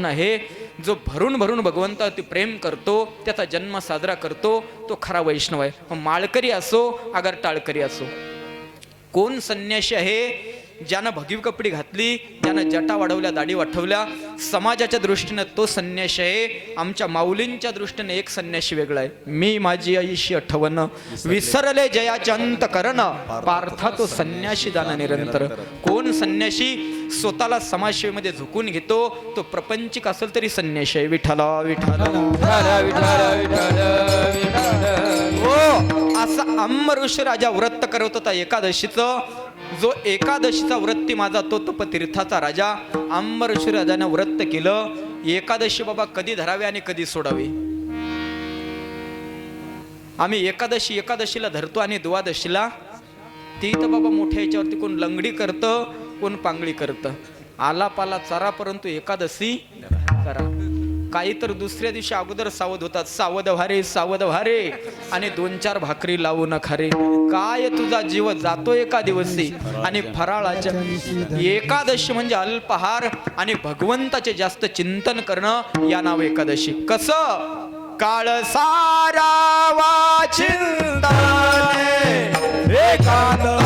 कोण आहे? जो भरून भरून भगवंतावरती प्रेम करतो त्याचा जन्म साजरा करतो तो खरा वैष्णव आहे. मग माळकरी असो अगर टाळकरी असो. कोण संन्याशी आहे? ज्यानं भगीव कपडी घातली ज्यानं जटा वाढवल्या दाढी वाढवल्या समाजाच्या दृष्टीनं तो संन्याशी आहे. आमच्या माऊलींच्या दृष्टीने एक संन्याशी वेगळा आहे. मी माझी आईशी आठवण विसरले जयाचे अंत करण पार्था तो संन्याशी जाणं निरंतर. कोण संन्याशी? स्वतःला समाजसेवेमध्ये झुकून घेतो तो प्रपंचिक असेल तरी संन्याशी आहे. विठाला विठाला हो असा अमरुष राजा व्रत करत होता एकादशीचं. जो एकादशीचा वृत्ती माझा तो तपतीर्थाचा राजा अंबऋष राजाने व्रत केलं. एकादशी बाबा कधी धरावे आणि कधी सोडावे? आम्ही एकादशी एकादशीला धरतो आणि द्वादशीला ती तर बाबा मोठ्या याच्यावरती कोण लंगडी करतं कोण पांगडी करतं. आला पाला परंतु एकादशी करा. काही तर दुसऱ्या दिवशी अगोदर सावध होतात. सावध व्हारे सावध व्हारे. आणि दोन चार भाकरी लावू नका रे. काय तुझा जीव जातो एका दिवशी आणि फराळाच्या एकादशी म्हणजे अल्पहार आणि भगवंताचे जास्त चिंतन करणं या नाव एकादशी. कसं? काळ सारावा एकादशी.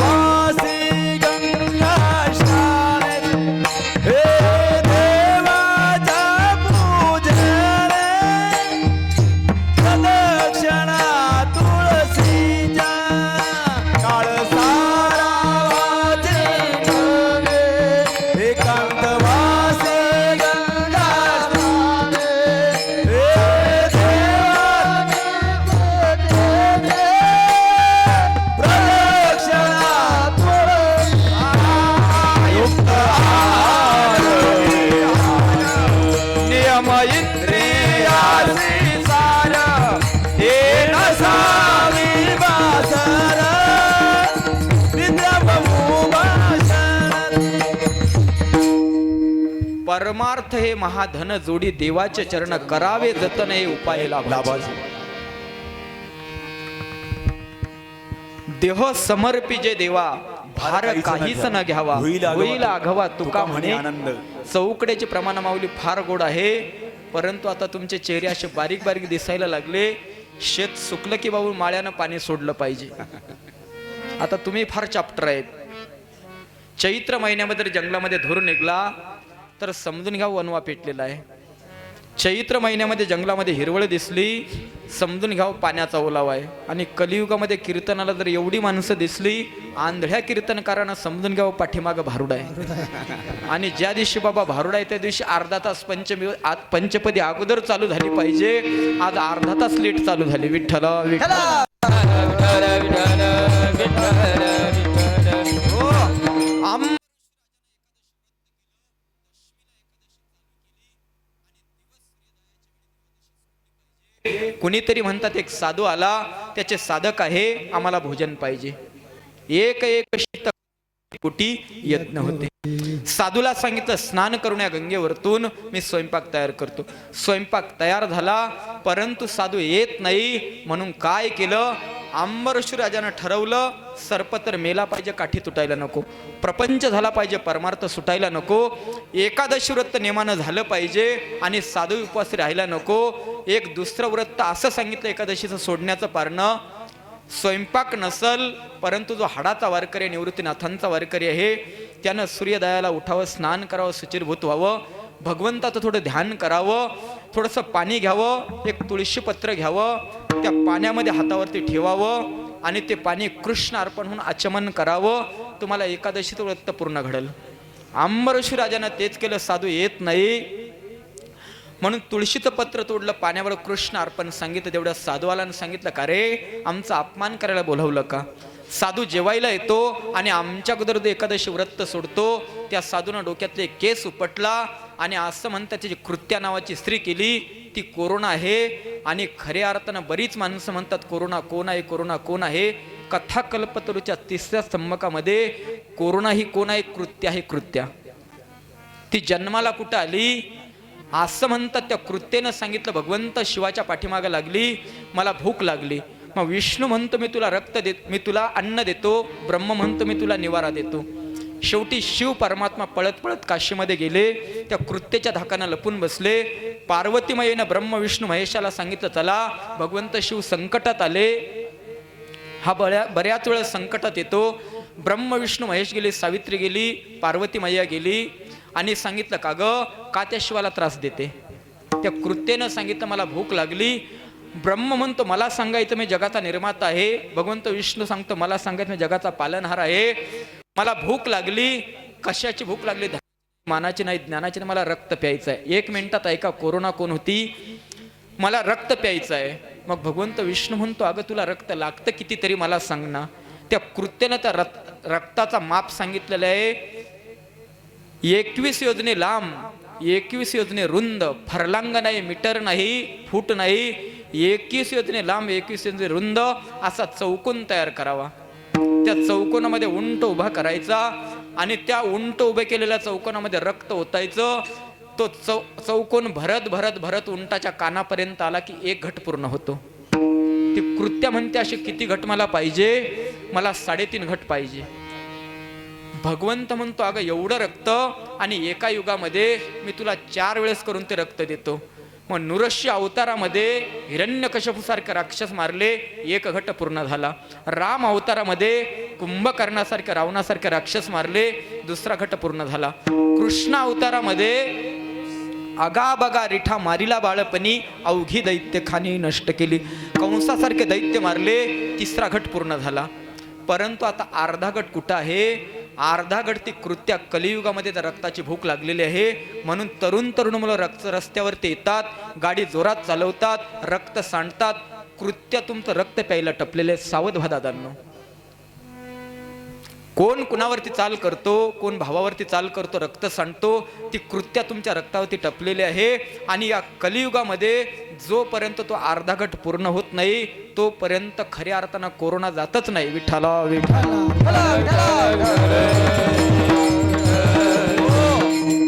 हे महाधन जोडी देवाचे चरण करावे जतन हे उपाय लाभाचे. देह समर्पी जे देवा भार काहीच न घ्यावा. होईल आघवा. तुका म्हणे आनंद. चौकड्याची प्रमाण माऊली फार गोड आहे. परंतु आता तुमचे चेहरे असे बारीक बारीक दिसायला लागले. शेत सुकलं की बाबू माळ्यानं पाणी सोडलं पाहिजे. आता तुम्ही फार चाप्टर आहेत. चैत्र महिन्यामध्ये जंगलामध्ये धरून निघला. तर समजून घ्या वनवा पेटलेला आहे. चैत्र महिन्यामध्ये जंगलामध्ये हिरवळ दिसली समजून घ्यावं पाण्याचा ओलावा आहे. आणि कलियुगामध्ये कीर्तनाला जर एवढी माणसं दिसली आंधळ्या कीर्तनकारांना समजून घ्यावं पाठीमागं भारुड आहे. आणि ज्या दिवशी बाबा भारुड आहे त्या दिवशी अर्धा तास पंचमी आज पंचपदी अगोदर चालू झाली पाहिजे. आज अर्धा तास लेट चालू झाली. विठ्ठल विठ्ठल. कुणीतरी म्हणतात एक साधू आला त्याचे साधक आहे आम्हाला भोजन पाहिजे. एक एक शीत कोटी यत्न होते साधूला सांगितलं स्नान करून या गंगेवरतून मी स्वयंपाक तयार करतो. स्वयंपाक तयार झाला परंतु साधू येत नाही म्हणून काय केलं? आंबरशू राजानं ठरवलं सर्प तर मेला पाहिजे काठी तुटायला नको. प्रपंच झाला पाहिजे परमार्थ सुटायला नको. एकादशी व्रत नेमानं झालं पाहिजे आणि साधू उपवास राहायला नको. एक दुसरं व्रत असं सांगितलं एकादशीचं सोडण्याचं पारणं. स्वयंपाक नसल परंतु जो हाडाचा वारकरी आहे, निवृत्तीनाथांचा वारकरी आहे त्यानं सूर्यदयाला उठावं स्नान करावं सुचिरभूत व्हावं. भगवंताचं थोडं ध्यान करावं थोडंसं पाणी घ्यावं एक तुळशी पत्र घ्यावं त्या पाण्यामध्ये हातावरती ठेवावं आणि ते पाणी कृष्ण अर्पण म्हणून आचमन करावं. तुम्हाला एकादशीचं व्रत पूर्ण घडल. आंबरशी राजानं तेच केलं साधू येत नाही. म्हणून तुळशीचं पत्र तोडलं पाण्यावर कृष्ण अर्पण सांगितलं तेवढ्या साधूवालानं सांगितलं का रे आमचा अपमान करायला बोलावलं का? साधू जेवायला येतो आणि आमच्या अगोदर एकादशी व्रत सोडतो त्या साधूनं डोक्यातले केस उपटला आणि असं म्हणतात त्याची कृत्या नावाची स्त्री केली ती कोरोना आहे. आणि खऱ्या अर्थानं बरीच माणसं म्हणतात कोरोना कोण आहे कोरोना कोण आहे? कथाकल्पतरूच्या तिसऱ्या स्तंभकामध्ये कोरोना ही कोण आहे कृत्या आहे कृत्या. ती जन्माला कुठं आली? असं म्हणतात त्या कृत्येनं सांगितलं भगवंत शिवाच्या पाठीमागं लागली मला भूक लागली. मग विष्णू म्हणतो मी तुला रक्त देत मी तुला अन्न देतो ब्रह्म म्हणतो मी तुला निवारा देतो. शेवटी शिव परमात्मा पळत पळत काशीमध्ये गेले. त्या कृत्येच्या धाकानं लपून बसले. पार्वतीमयेनं ब्रह्म विष्णू महेशाला सांगितलं चला भगवंत शिव संकटात आले. हा बऱ्या बऱ्याच वेळा संकटात येतो. ब्रह्म विष्णू महेश गेली सावित्री गेली पार्वती मैया गेली आणि सांगितलं का ग का त्या शिवाला त्रास देते? त्या कृत्येनं सांगितलं मला भूक लागली. ब्रह्म म्हणतो मला सांगायचं मी जगाचा निर्माता आहे. भगवंत विष्णू सांगतो मला सांगायचं मी जगाचा पालनहार आहे. मला भूक लागली. कशाची भूक लागली? मानाची नाही ज्ञानाची नाही. मला रक्त प्यायचं आहे एक मिनिटात ऐका कोरोना कोण होती? मला रक्त प्यायचं आहे मग भगवंत विष्णू म्हणतो अगं तुला रक्त लागतं कितीतरी मला सांग ना. त्या कृत्यानं त्या रक्त रक्ताचा माप सांगितलेलं आहे. एकवीस योजने लांब एकवीस योजने रुंद फरलांग नाही मीटर नाही फूट नाही. एकवीस योजने लांब एकवीस योजने रुंद असा चौकोन तयार करावा. त्या चौकोनामध्ये उंट उभा करायचा आणि त्या उंट उभे केलेल्या चौकोनामध्ये रक्त ओतायचं. तो चौ चौकोन भरत भरत भरत उंटाच्या कानापर्यंत आला की एक घट पूर्ण होतो. ती कृत्या म्हणते असे किती घट मला पाहिजे? मला साडेतीन घट पाहिजे. भगवंत म्हणतो अगं एवढं रक्त आणि एका युगामध्ये मी तुला चार वेळेस करून ते रक्त देतो. मग नुरश्य अवतारामध्ये हिरण्यकशपूसारखे राक्षस मारले एक घट पूर्ण झाला. राम अवतारामध्ये कुंभकर्णासारखे रावणासारखे राक्षस मारले दुसरा घट पूर्ण झाला. कृष्ण अवतारामध्ये आगा बगा रिठा मारिला बाळपणी अवघी दैत्य खाणी नष्ट केली. कंसासारखे दैत्य मारले तिसरा घट पूर्ण झाला. परंतु आता अर्धा गट कुठं आहे? अर्धागडती कृत्या कलियुगामध्ये त्या रक्ताची भूक लागलेली आहे. म्हणून तरुण तरुण मुलं रक्त रस्त्यावरती येतात गाडी जोरात चालवतात रक्त सांडतात. कृत्या तुमचं रक्त प्यायला टपलेले सावध व्हा दादांनो. कोण कुणावरती चाल करतो कोण भावावरती चाल करतो रक्त सांडतो ती कृत्या तुमच्या रक्तावरती टपलेली आहे. आणि या कलियुगामध्ये जोपर्यंत तो अर्धा गट पूर्ण होत नाही तोपर्यंत खऱ्या अर्थानं कोरोना जातच नाही. विठ्ठला विठ्ठला.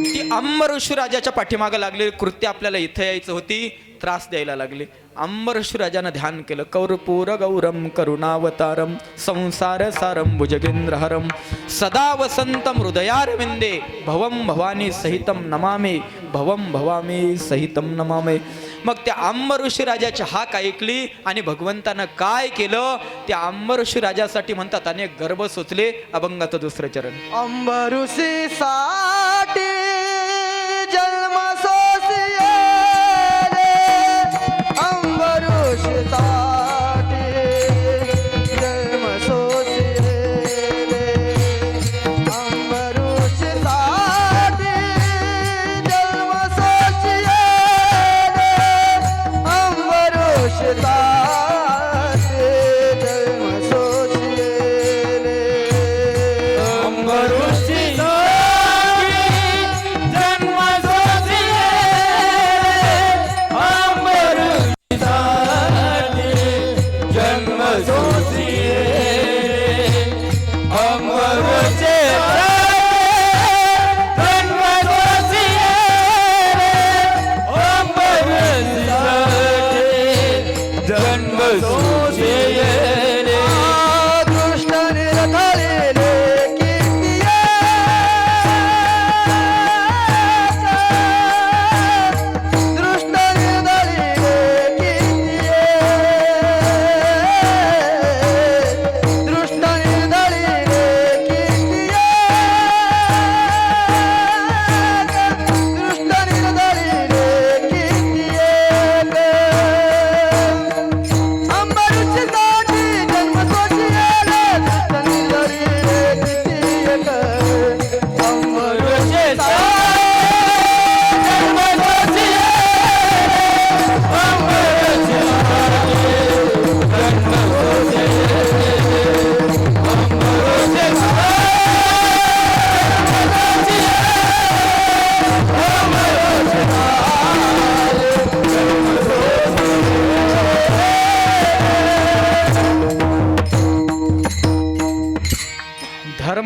ती अंबऋषी राजाच्या पाठीमागं लागलेली कृत्य आपल्याला इथं यायचं होती त्रास द्यायला लागले. अंबरशु राजानं ध्यान केलं. कौरपूर गौरम करुणावतारम संसार सारम भुजगेंद्रहरम. सदा वसंतम हृदयारविंदे भवम भवानी सहितम नमामे भवम भवामी सहितम नमामे. मग त्या आंबऋषी राजाची हाक ऐकली आणि भगवंतानं काय केलं? त्या आंबऋषी राजासाठी म्हणतात अनेक गर्भ सोचले. अभंगाचं दुसरं चरण. अंबऋषी सा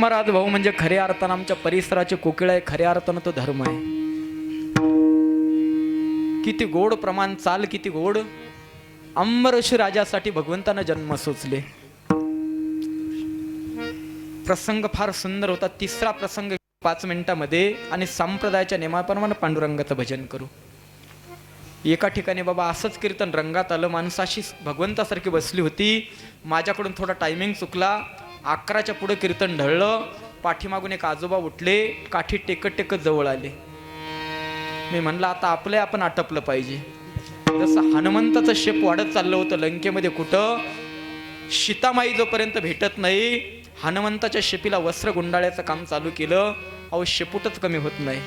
धर्मराज भाऊ म्हणजे खऱ्या अर्थानं आमच्या परिसराचे कोकिळ आहे खऱ्या अर्थानं तो धर्म आहे. किती गोड प्रमाण चाल किती गोड. अंबरशी राजासाठी भगवंतानं जन्म सोचले प्रसंग फार सुंदर होता. तिसरा प्रसंग पाच मिनिटामध्ये आणि संप्रदायाच्या नियमाप्रमाणे पांडुरंगाचं भजन करू. एका ठिकाणी बाबा असंच कीर्तन रंगात आलं. माणसाशी भगवंतासारखी बसली होती. माझ्याकडून थोडा टायमिंग चुकला. अकराच्या पुढे कीर्तन ढळलं पाठीमागून एक आजोबा उठले काठी टेकत टेकत जवळ आले. मी म्हणलं आता आपले आपण आटपलं पाहिजे. जसं हनुमंताचं शेप वाढत चाललं होतं लंकेमध्ये कुठं सीतामाई जोपर्यंत भेटत नाही हनुमंताच्या शेपीला वस्त्र गुंडाळ्याचं काम चालू केलं अहो शेपूटच कमी होत नाही.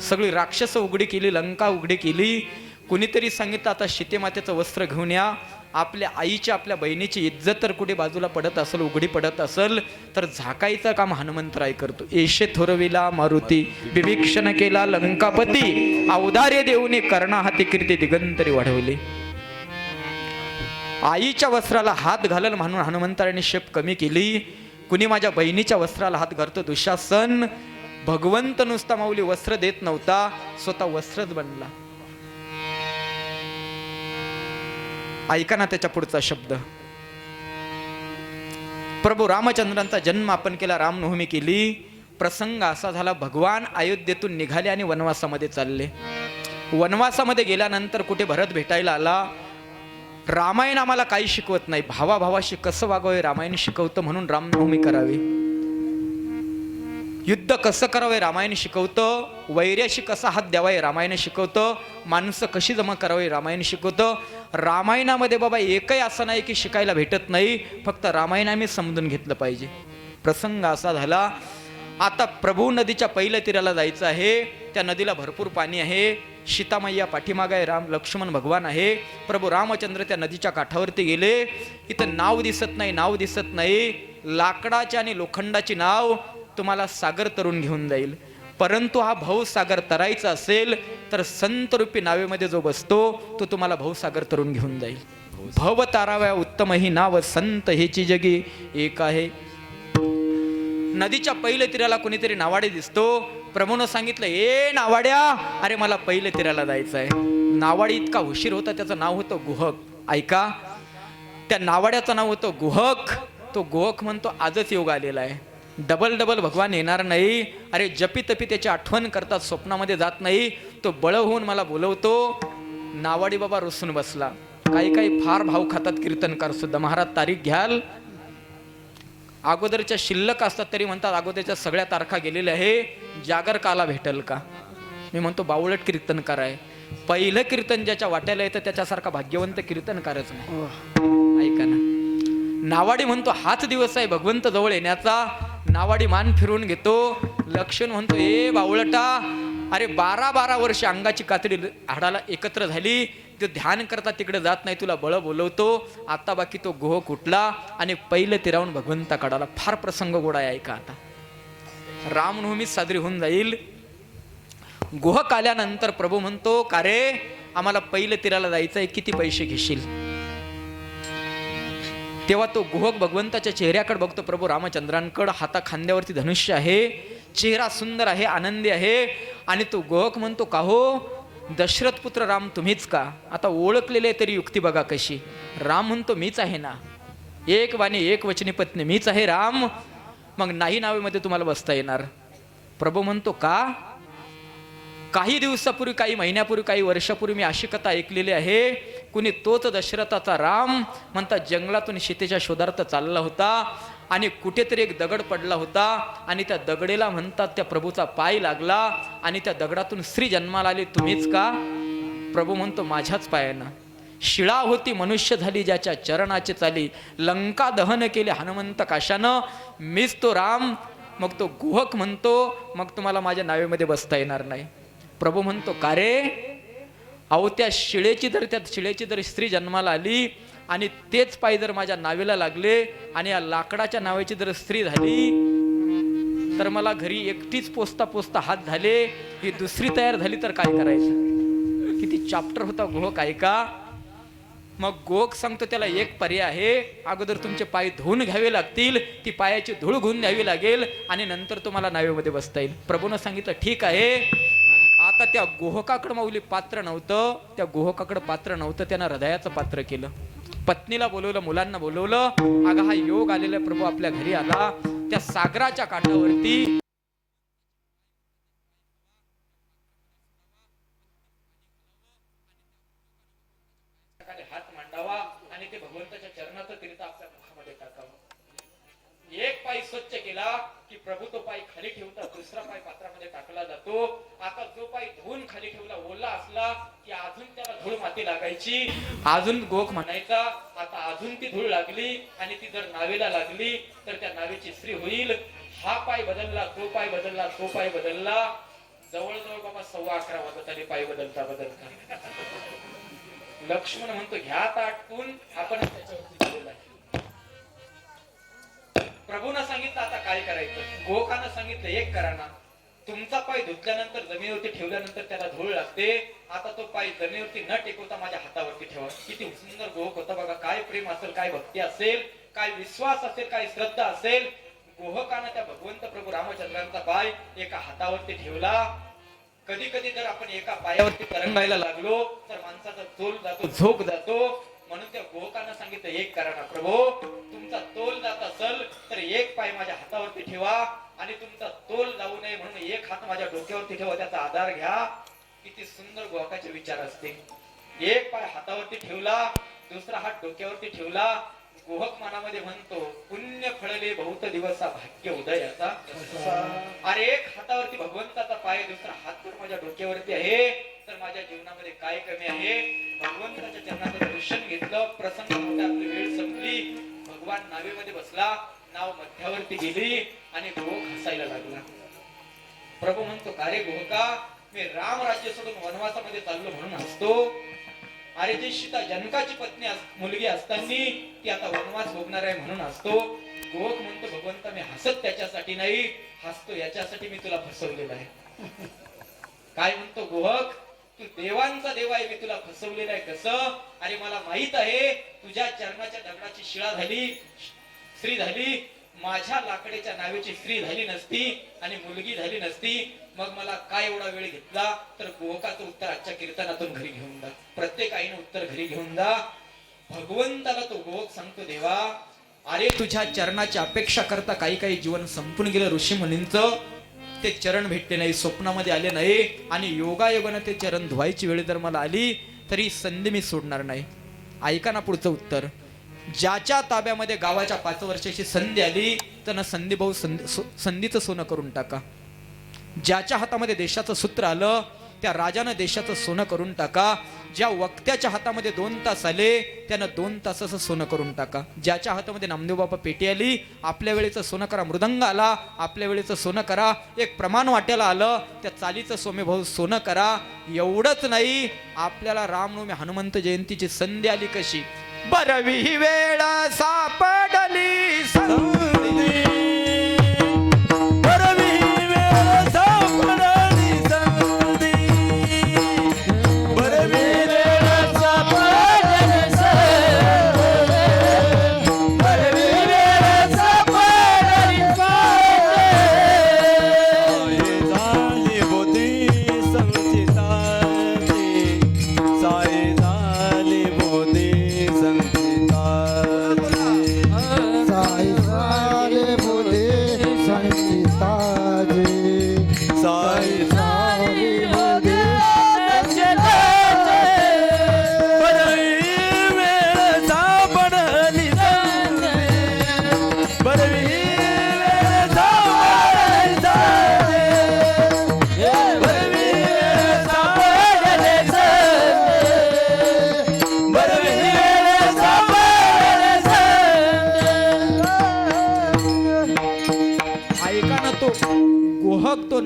सगळी राक्षस उघडी केली लंका उघडी केली. कुणीतरी सांगितलं आता सीतेमातेचं वस्त्र घेऊन या. आपल्या आईची आपल्या बहिणीची इज्जत तर कुठे बाजूला पडत असेल उघडी पडत असेल तर झाकायचं काम हनुमंतराय करतो. एशे थोरविला मारुती विभीक्षण केला लंकापती औदार्य देऊने कर्णा हाती कीर्ती दिगंतरी वाढवली. आईच्या वस्त्राला हात घालल म्हणून हनुमंतराने शेप कमी केली. कुणी माझ्या बहिणीच्या वस्त्राला हात घालतो दुशासन. भगवंत नुसता माऊली वस्त्र देत नव्हता स्वतः वस्त्रच बनला. ऐका ना त्याच्या पुढचा शब्द. प्रभू रामचंद्रांचा जन्म आपण केला रामनवमी केली. प्रसंग असा झाला भगवान अयोध्येतून निघाले आणि वनवासामध्ये चालले. वनवासामध्ये गेल्यानंतर कुठे भरत भेटायला आला? रामायण आम्हाला काही शिकवत नाही. भावाभावाशी कसं वागावे रामायण शिकवतं म्हणून रामनवमी करावी. युद्ध कसं करावे रामायण शिकवतं? वैर्याशी कसा हात द्यावाय रामायण शिकवतं? माणसं कशी जमा करावी रामायण शिकवतं? रामायणामध्ये बाबा एकही असं नाही की शिकायला भेटत नाही फक्त रामायण आम्ही समजून घेतलं पाहिजे. प्रसंग असा झाला आता प्रभू नदीच्या पहिल्या तीराला जायचं आहे त्या नदीला भरपूर पाणी आहे सीतामय्या पाठीमाग आहे राम लक्ष्मण भगवान आहे प्रभू रामचंद्र त्या नदीच्या काठावरती गेले इथं नाव दिसत नाही नाव दिसत नाही लाकडाची आणि लोखंडाची नाव तुम्हाला सागर तरुण घेऊन जाईल. परंतु हा भाऊसागर तरायचा असेल तर संतरूपी नावेमध्ये जो बसतो तो तुम्हाला भाऊसागर तरून घेऊन जाईल. भव ताराव्या उत्तम ही नाव संत हेची जगी एक आहे. नदीच्या पहिल्या तीराला कोणीतरी नावाडे दिसतो. प्रभूनं सांगितलं ए नावाड्या अरे मला पहिले तीराला जायचं आहे नावाडी इतका उशीर होता त्याचं नाव होतं गुहक. ऐका त्या नावाड्याचं नाव होतं गुहक. तो गुहक म्हणतो आजच योग आलेला आहे. डबल डबल भगवान येणार नाही. अरे जपी तपी त्याची आठवण करतात स्वप्नामध्ये जात नाही. तो बळ होऊन मला बोलवतो नावाडी बाबा रुसून बसला. काही काही फार भाव खातात कीर्तनकार सुद्धा. महाराज तारीख घ्याल. अगोदरच्या शिल्लक असतात तरी म्हणतात अगोदरच्या सगळ्या तारखा गेलेल्या आहे. जागर काला भेटल का? मी म्हणतो बावळट कीर्तनकार आहे. पहिलं कीर्तन ज्याच्या वाट्याला येतं त्याच्यासारखा भाग्यवंत कीर्तनकारच नाही. ऐका ना. नावाडी म्हणतो हाच दिवस आहे भगवंत जवळ येण्याचा. नावाडी मान फिरवून घेतो. लक्षण म्हणतो ए बावळटा अरे बारा बारा वर्ष अंगाची कातडी हाडाला एकत्र झाली. तो ध्यान करता तिकडे जात नाही तुला बळ बोलवतो. आता बाकी तो गोह कुठला? आणि पहिलं तिरावून भगवंता काढाला. फार प्रसंग गोडा आहे ऐका आता. रामनवमी साजरी होऊन जाईल. गुहक आल्यानंतर प्रभू म्हणतो का रे आम्हाला पहिलं तिराला जायचं आहे किती पैसे घेशील? तेव्हा तो गुहक भगवंताच्या चेहऱ्याकडे बघतो प्रभू रामचंद्रांकडं हाता खांद्यावरती धनुष्य आहे चेहरा सुंदर आहे आनंदी आहे. आणि तो गुहक म्हणतो का हो? दशरथ पुत्र राम तुम्हीच का? आता ओळखलेले तरी युक्ती बघा कशी. राम म्हणतो मीच आहे ना. एक वाणी एक वचनी पत्नी मीच आहे राम. मग नाही नावेमध्ये तुम्हाला बसता येणार. प्रभू म्हणतो का? काही दिवसापूर्वी काही महिन्यापूर्वी काही वर्षापूर्वी मी अशी कथा ऐकलेली आहे. कुणी तोच दशरथाचा राम म्हणता जंगलातून सीतेच्या शोधार्थ चालला होता आणि कुठेतरी एक दगड पडला होता आणि त्या दगडेला म्हणतात त्या प्रभूचा पाय लागला आणि त्या दगडातून स्त्री जन्माला आली. तुम्हीच का? प्रभू म्हणतो माझ्याच पायानं. शिळा होती मनुष्य झाली ज्याच्या चरणाची चाली. लंका दहन केले हनुमंत काशानं. मीच तो राम. मग तो गुहक म्हणतो मग तुम्हाला माझ्या नावेमध्ये बसता येणार नाही. प्रभू म्हणतो का रे? अहो त्या शिळेची जर त्या शिळेची जर स्त्री जन्माला आली आणि तेच पाय जर माझ्या नावेला लागले आणि या लाकडाच्या नावाची जर स्त्री झाली तर मला घरी एकटीच पोचता पोचता हात झाले ही दुसरी तयार झाली तर काय करायचं? किती चॅप्टर होता गोहक ऐका. मग गोक सांगतो त्याला एक पर्याय आहे. अगोदर तुमचे पाय धुवून घ्यावे लागतील. ती पायाची धूळ घेऊन द्यावी लागेल आणि नंतर तुम्हाला नावेमध्ये बसता येईल. प्रभूनं सांगितलं ठीक आहे. आता त्या गोहकाकडं माऊली पात्र नव्हतं. त्या गोहकाकडं पात्र नव्हतं त्यानं हृदयाचं पात्र केलं. पत्नीला बोलवलं मुलांना बोलवलं. अगं हा योग आलेला प्रभू आपल्या घरी आला. त्या सागराच्या काठावरती खाली हात मांडावा आणि ते भगवंताच्या चरणाचं तीर्थ आपल्या मुखामध्ये टाकावं एक पाय स्वच्छ केला की प्रभू तो पाय खाली ठेवता दुसरा पाय पात्रामध्ये टाकला जातो. आता जो पाय धुवून खाली ठेवला ओला असला की अजून त्याला धूळ माती लागायची. अजून गोख म्हणायचा. आता अजून ती धूळ लागली आणि ती जर नावेला लागली तर त्या नावेची स्त्री होईल. हा पाय बदलला तो पाय बदलला तो पाय बदलला. जवळजवळ बाबा सव्वा अकरा वाजत आले पाय बदलता बदलता. लक्ष्मण म्हणतो घ्या ताटकून आपण त्याच्यावरती प्रभूनं सांगितलं आता काय करायचं? गोकानं सांगितलं एक करा ना. तुमचा पाय धुतल्यानंतर जमिनीवरती ठेवल्यानंतर त्याला धूळ लागते. आता तो पाय जमिनीवरती न टेकवता माझ्या हातावरती ठेवा. किती सुंदर गोहक होता बघा. काय प्रेम असेल काय भक्ती असेल काय विश्वास असेल काय श्रद्धा असेल. गोहकानं त्या भगवंत प्रभू रामचंद्रांचा पाय एका हातावरती ठेवला. कधी कधी जर आपण एका पायावरती तरंगायला लागलो तर माणसाचा झोल जातो झोप जातो. म्हणून त्या गोकानं सांगितलं एक करा ना प्रभू तुमचा तोल जात असेल तर एक पाय माझ्या हातावरती ठेवा आणि तुमचा तोल जाऊ नये म्हणून एक हात माझ्या डोक्यावरती ठेवा त्याचा आधार घ्या. किती सुंदर गोकाचे विचार असते एक पाय हातावरती ठेवला दुसरा हात डोक्यावरती ठेवला गोहक मनामध्ये म्हणतो पुण्य फळले बहुत दिवसा भाग्य उदयाचा. अरे एक हातावरती भगवंताचा पाय दुसरा हात तर माझ्या डोक्यावरती आहे. तर माझ्या जीवनामध्ये काय कमी आहे? भगवंताच्या चरणाचं दर्शन घेतलं प्रसंग होता आपली वेळ संपली. भगवान नावेमध्ये बसला नाव मध्यावरती गेली आणि गोहक हसायला लागला. प्रभू म्हणतो का रे गोहका मी राम राज्य सोडून वनवासामध्ये चाललो म्हणून हसतो. अरे जी सीता जनकाची पत्नी मुलगी असताना ती आता वनवास भोगणार आहे म्हणून हसतो. गोहक म्हणतो भगवंत मी हसत त्याच्यासाठी नाही. हसतो याच्यासाठी मी तुला फसवलेला आहे. काय म्हणतो गोहक तू देवांचा देव आहे मी तुला फसवलेला आहे. कसं? आणि मला माहीत आहे तुझ्या चरणाच्या दगडाची शिळा झाली स्त्री झाली माझ्या लाकडेच्या नावेची स्त्री झाली नसती आणि मुलगी झाली नसती. मग मला काय एवढा वेळ घेतला? तर गोहकाचं उत्तर आजच्या कीर्तनातून घरी घेऊन जा. प्रत्येक आईने उत्तर घरी घेऊन जा. भगवंताला तो गोहक सांगतो देवा अरे तुझ्या चरणाची अपेक्षा करता काही काही जीवन संपून गेलं ऋषी मुनींचं. ते चरण भेटले नाही स्वप्नामध्ये आले नाही आणि योगायोगानं ते चरण धुवायची वेळ जर मला आली तरी संधी मी सोडणार नाही. ऐका ना पुढचं उत्तर. ज्याच्या ताब्यामध्ये गावाच्या पाच वर्षाची संधी आली तर संधी भाऊ संधी सो- संधीचं सोनं करून टाका. ज्याच्या हातामध्ये देशाचं सूत्र आलं त्या राजानं देशाचं सोनं करून टाका. ज्या वक्त्याच्या हातामध्ये दोन तास आले त्यानं दोन तासाचं सोनं करून टाका. ज्याच्या हातामध्ये नामदेव बाबा पेटी आली आपल्या वेळेचं सोनं करा मृदंग आला आपल्या वेळेचं सोनं करा. एक प्रमाण वाट्याला आलं त्या चालीचं सोमे भाऊ सोनं करा. एवढंच नाही आपल्याला रामनवमी हनुमंत जयंतीची संधी आली कशी? बरवी ही वेळ सापडली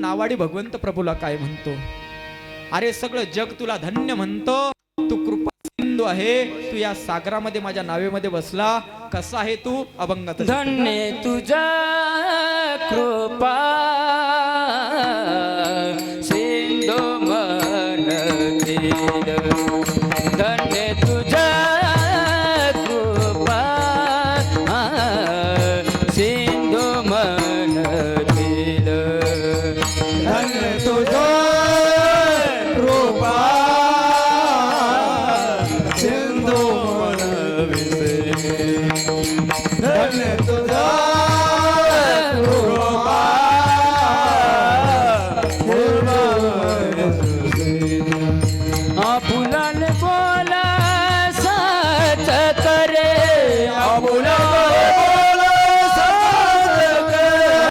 नावाडी भगवंत प्रभूला काय म्हणतो? अरे सगळं जग तुला धन्य म्हणतो. तू कृपा सिंधू आहे. तू या सागरामध्ये माझ्या नावेमध्ये बसला. कसा आहे तू? अभंग धन्य तुझा कृपा. सिंधू मन धन्य तुझा